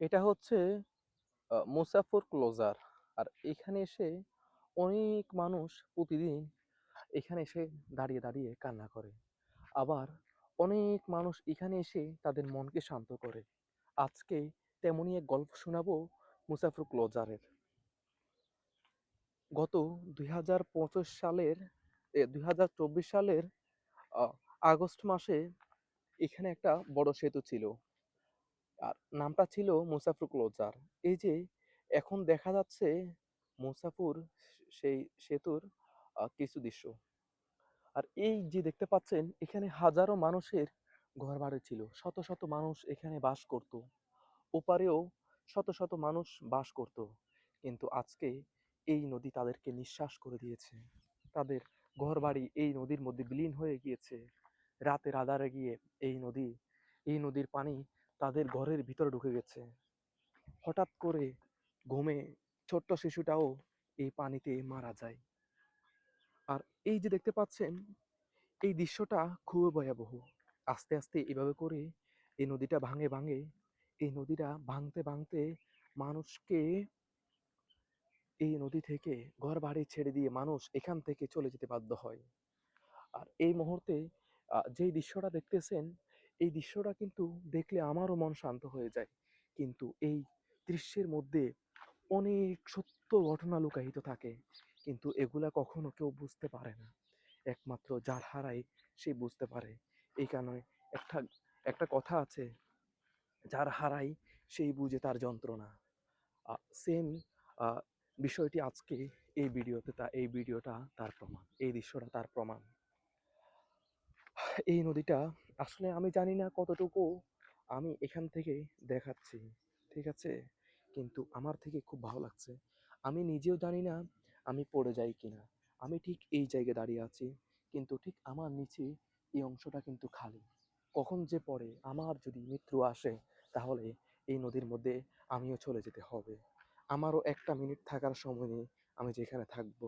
এটা হচ্ছে মুসাফর ক্লোজার। আর এখানে এসে অনেক মানুষ প্রতিদিন এখানে এসে দাঁড়িয়ে, দাঁড়িয়ে কান্না করে। আবার অনেক মানুষ এখানে এসে তাদের মনকে শান্ত করে। আজকে তেমনই এক গল্প শোনাবো মুসাফর ক্লোজারের। গত ২০২৫ সালের ২০২৪ সালের আগস্ট মাসে এখানে একটা বড় সেতু ছিল। আর নামটা ছিল মুসাফুর ক্লোজার। এই যে এখন দেখা যাচ্ছে মুসাফুর সেই সেতুর কিছু দৃশ্য। আর এই যে দেখতে পাচ্ছেন এখানে হাজারো মানুষের ঘরবাড়ি ছিল। শত, শত মানুষ এখানে বাস করত। ওপারেও শত, শত মানুষ বাস করত। কিন্তু আজকে এই নদী তাদেরকে নিঃশ্বাস করে দিয়েছে। তাদের ঘরবাড়ি এই নদীর মধ্যে বিলীন হয়ে গিয়েছে। রাতের আধারে গিয়ে এই নদী, এই নদীর পানি তাদের ঘরের ভিতরে ঢুকে গেছে। হঠাৎ করে ঘুমে ছোট্ট শিশুটাও এই পানিতে মারা যায়। আর এই যে দেখতে পাচ্ছেন এই দৃশ্যটা খুবই ভয়াবহ। আস্তে, আস্তে এভাবে করে এই নদীটা ভাঙে, ভাঙে এই নদীটা ভাঙতে, ভাঙতে মানুষকে এই নদী থেকে ঘর বাড়ি ছেড়ে দিয়ে মানুষ এখান থেকে চলে যেতে বাধ্য হয়। আর এই মুহূর্তে যেই দৃশ্যটা দেখতেছেন, এই দৃশ্যটা কিন্তু দেখলে আমারও মন শান্ত হয়ে যায়। কিন্তু এই দৃশ্যের মধ্যে অনেক সত্য ঘটনা লুকায়িত থাকে। কিন্তু এগুলা কখনো কেউ বুঝতে পারে না। একমাত্র যার হারায় সে বুঝতে পারে। এই কারণে একটা একটা কথা আছে, যার হারাই সেই বুঝে তার যন্ত্রণা। সেম বিষয়টি আজকে এই ভিডিওতে তা এই ভিডিওটা তার প্রমাণ। এই দৃশ্যটা তার প্রমাণ। এই নদীটা আসলে আমি জানি না কতটুকু আমি এখান থেকে দেখাচ্ছি। ঠিক আছে? কিন্তু আমার থেকে খুব ভালো লাগছে। আমি নিজেও জানি না আমি পড়ে যাই কিনা। আমি ঠিক এই জায়গায় দাঁড়িয়ে আছি। কিন্তু ঠিক আমার নিচে এই অংশটা কিন্তু খালি। কখন যে পড়ে আমার যদি মৃত্যু আসে, তাহলে এই নদীর মধ্যে আমিও চলে যেতে হবে। আমারও একটা মিনিট থাকার সময় নেই, আমি যেখানে থাকব।